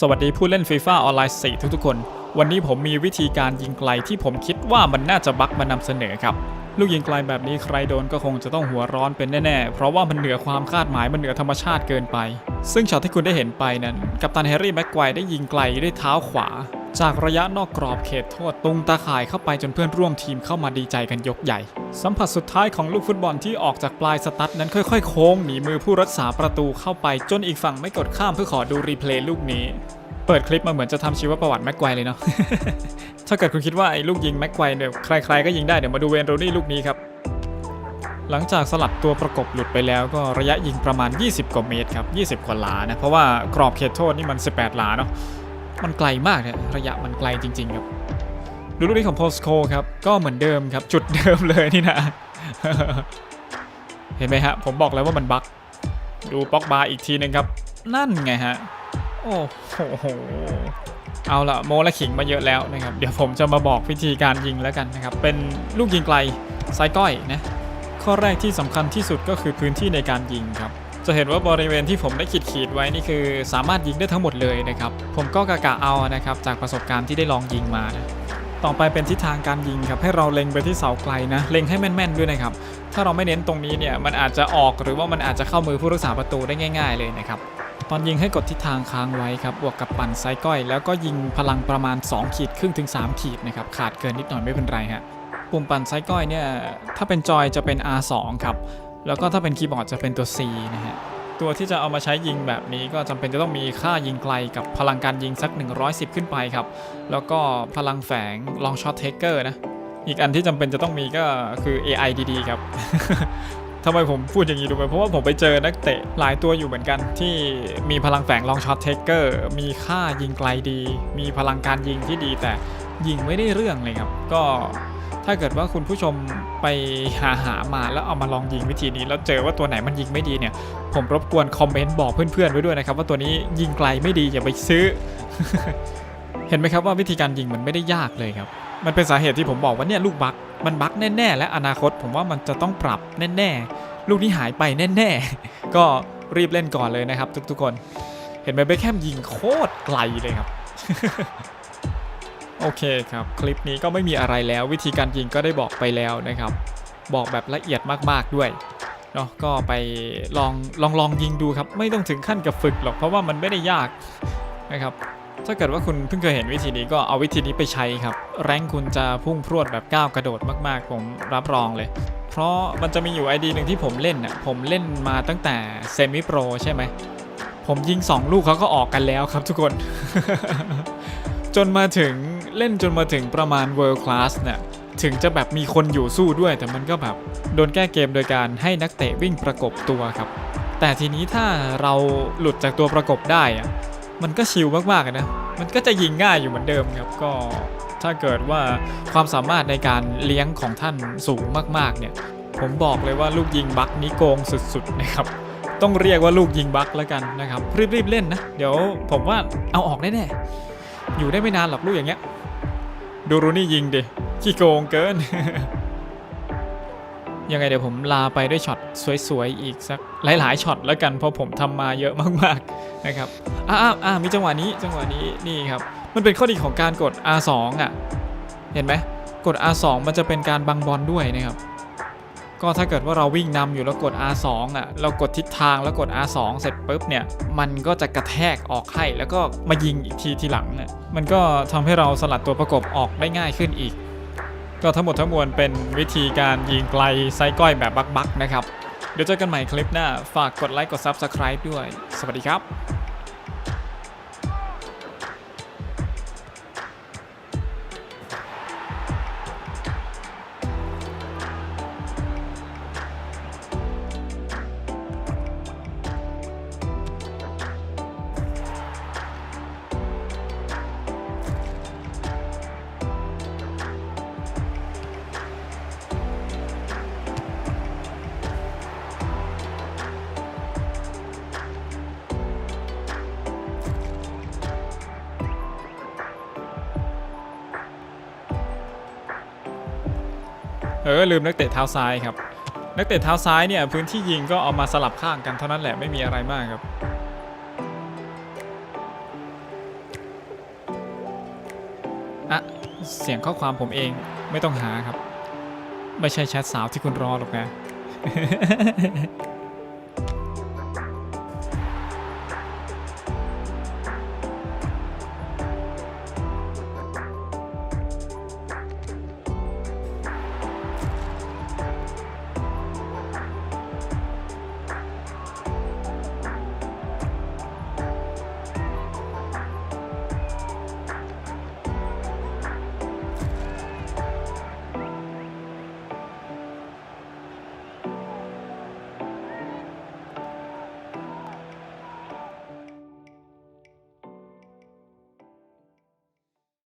สวัสดีผู้เล่นฟีฟ่าออนไลน์4ทุกๆคน วันนี้ผมมีวิธีการยิงไกลที่ผมคิดว่ามันน่าจะบักมานำเสนอครับ ลูกยิงไกลแบบนี้ใครโดนก็คงจะต้องหัวร้อนเป็นแน่ๆ เพราะว่ามันเหนือความคาดหมายมันเหนือธรรมชาติเกินไป ซึ่งช็อตที่คุณได้เห็นไปนั้น กัปตันแฮร์รี่แม็กไกว์ได้ยิงไกลด้วยเท้าขวา จากระยะนอกกรอบเขตโทษตรงตาข่ายเข้าไปจนเพื่อนร่วมทีมเข้ามาดีใจกันยกใหญ่ สัมผัสสุดท้ายของลูกฟุตบอลที่ออกจากปลายสตั๊ดนั้นค่อยๆ โค้งหนีมือผู้รักษาประตูเข้าไปจนอีกฝั่งไม่กดข้ามเพื่อขอดูรีเพลย์ลูกนี้ เปิดคลิปมาเหมือนจะทำชีวประวัติแม็กไกวเลยเนาะ ถ้าเกิดคุณคิดว่าไอ้ลูกยิงแม็กไกวเนี่ยใครๆก็ยิงได้เดี๋ยวมาดูเวนโรนี่ลูกนี้ครับหลังจากสลัดตัวประกบหลุดไปแล้วก็ระยะยิงประมาณ 20 กว่าเมตรครับ 20 กว่าหลานะ เพราะว่ากรอบเขตโทษนี่มัน 18 หลาเนาะ มันไกลมากเนี่ยระยะมันไกลจริง ๆ ครับ ดูลูกนี้ของโพสโคครับ ก็เหมือนเดิมครับ จุดเดิมเลยนี่นะ เห็นไหมฮะ ผมบอกแล้วว่ามันบั๊กดูป็อกบาอีกทีหนึงครับ นั่นไงฮะ โอ้โหเอาละโมและขิงมาเยอะแล้วนะครับ เดี๋ยวผมจะมาบอกวิธีการยิงแล้วกันนะครับ เป็นลูกยิงไกลไซก้อยนะ ข้อแรกที่สำคัญที่สุดก็คือพื้นที่ในการยิงครับ จะเห็นว่าบริเวณที่ผมได้ขีดขีดๆไว้นี่คือ สามารถยิงได้ทั้งหมดเลยนะครับ ผมก็กะกะเอานะครับจากประสบการณ์ที่ได้ลองยิงมานะต่อไปเป็นทิศทางการยิงครับให้เราเล็งไปที่เสาไกลนะเล็งให้แม่นๆด้วยนะครับถ้าเราไม่เน้นตรงนี้เนี่ยมันอาจจะออกหรือว่ามันอาจจะเข้ามือผู้รักษาประตูได้ง่าย ๆเลยนะครับตอนยิงให้กดทิศทางค้างไว้ครับบวกกับปั่นไซก้อย แล้วก็ยิงพลังประมาณ 2 ขีดครึ่งถึง 3 ขีดนะครับขาดเกินนิดหน่อยไม่เป็นไรฮะปุ่มปั่นไซก้อยเนี่ยถ้าเป็นจอยจะเป็น R2 ครับ แล้วก็ถ้าเป็นคีย์บอร์ดจะเป็นตัว C นะฮะ ตัวที่จะเอามาใช้ยิงแบบนี้ก็จำเป็นจะต้องมีค่ายิงไกลกับพลังการยิงสัก 110 ขึ้นไปครับ แล้วก็พลังแฝงลองช็อตเทเกอร์นะ อีกอันที่จำเป็นจะต้องมีก็คือ AI ดีๆครับทำไมผมพูดอย่างนี้รู้ไหมเพราะว่าผมไปเจอนักเตะหลายตัวอยู่เหมือนกันที่มีพลังแฝงลองช็อตเทคเกอร์มีค่ายิงไกลดี มีพลังการยิงที่ดีแต่ยิงไม่ได้เรื่องเลยครับ ก็ ถ้าเกิดว่าคุณผู้ชมไปหาหามาแล้วเอามาลองยิงวิธีนี้ แล้วเจอว่าตัวไหนมันยิงไม่ดีเนี่ย ผมรบกวนคอมเมนต์บอกเพื่อนๆไว้ด้วยนะครับ ว่าตัวนี้ยิงไกลไม่ดีอย่าไปซื้อ เห็นไหมครับว่าวิธีการยิงมันไม่ได้ยากเลยครับ มันเป็นสาเหตุที่ผมบอกว่าเนี่ยลูกบั๊กมันบั๊กแน่ๆ และอนาคตผมว่ามันจะต้องปรับแน่ๆ ลูกนี้หายไปแน่ๆ ก็รีบเล่นก่อนเลยนะครับ ทุกๆคน เห็นไหมเบคแฮมยิงโคตรไกลเลยครับ โอเคครับ คลิปนี้ก็ไม่มีอะไรแล้ว วิธีการยิงก็ได้บอกไปแล้วนะครับ บอกแบบละเอียดมากๆด้วยเนาะก็ไปลองลองลองยิงดูครับ ไม่ต้องถึงขั้นกับฝึกหรอกเพราะว่ามันไม่ได้ยากนะครับ ถ้าเกิดว่าคุณเพิ่งเคยเห็นวิธีนี้ก็เอาวิธีนี้ไปใช้ครับ แรงคุณจะพุ่งพรวดแบบก้าวกระโดดมาก ๆ ผมรับรองเลย เพราะมันจะมีอยู่ไอดีหนึ่งที่ผมเล่นน่ะผมเล่นมาตั้งแต่เซมิโปรใช่ไหมผมยิง 2 ลูกเขาก็ออกกันแล้วครับทุกคน จนมาถึง เล่นจนมาถึงประมาณ World Class เนี่ยถึงจะแบบมีคนอยู่สู้ด้วย แต่มันก็แบบโดนแก้เกมโดยการให้นักเตะวิ่งประกบตัวครับ แต่ทีนี้ถ้าเราหลุดจากตัวประกบได้อะมันก็ชิลมากๆนะ มันก็จะยิงง่ายอยู่เหมือนเดิมครับ ก็ถ้าเกิดว่าความสามารถในการเลี้ยงของท่านสูงมากๆเนี่ย ผมบอกเลยว่าลูกยิงบักนี้โกงสุดๆนะครับ ต้องเรียกว่าลูกยิงบักแล้วกันนะครับ รีบๆเล่นนะ เดี๋ยวผมว่าเอาออกแน่ๆอยู่ได้ไม่นานหรอกลูกอย่างเงี้ย ดูรูนี่ยิงดิ ขี้โกงเกิน ยังไงเดี๋ยวผมลาไปด้วยช็อตสวยๆ อีกสักหลายๆช็อตแล้วกันเพราะผมทำมาเยอะมากๆนะครับ อ้าอ้ามีจังหวะนี้จังหวะนี้นี่ครับ มันเป็นข้อดีของการกด R2 อะ เห็นไหมกด R2 มันจะเป็นการบังบอลด้วยนะครับ ก็ถ้าเกิดว่าเราวิ่งนำอยู่แล้วกด R2 อะ เรากดทิศทางแล้วกด R2 เสร็จปุ๊บเนี่ย มันก็จะกระแทกออกให้แล้วก็มายิงอีกทีทีหลังเนี่ยมันก็ทำให้เราสลัดตัวประกบออกได้ง่ายขึ้นอีก ก็ทั้งหมดทั้งมวลเป็นวิธีการยิงไกลไซก้อยแบบบักๆนะครับ เดี๋ยวเจอกันใหม่คลิปหน้า ฝากกดไลค์กด Subscribe ด้วย สวัสดีครับ เออลืมนักเตะเท้าซ้ายครับ นักเตะเท้าซ้ายเนี่ยพื้นที่ยิงก็เอามาสลับข้างกันเท่านั้นแหละไม่มีอะไรมากครับอะเสียงข้อความผมเองไม่ต้องหาครับ ไม่ใช่แชทสาวที่คุณรอหรอกนะ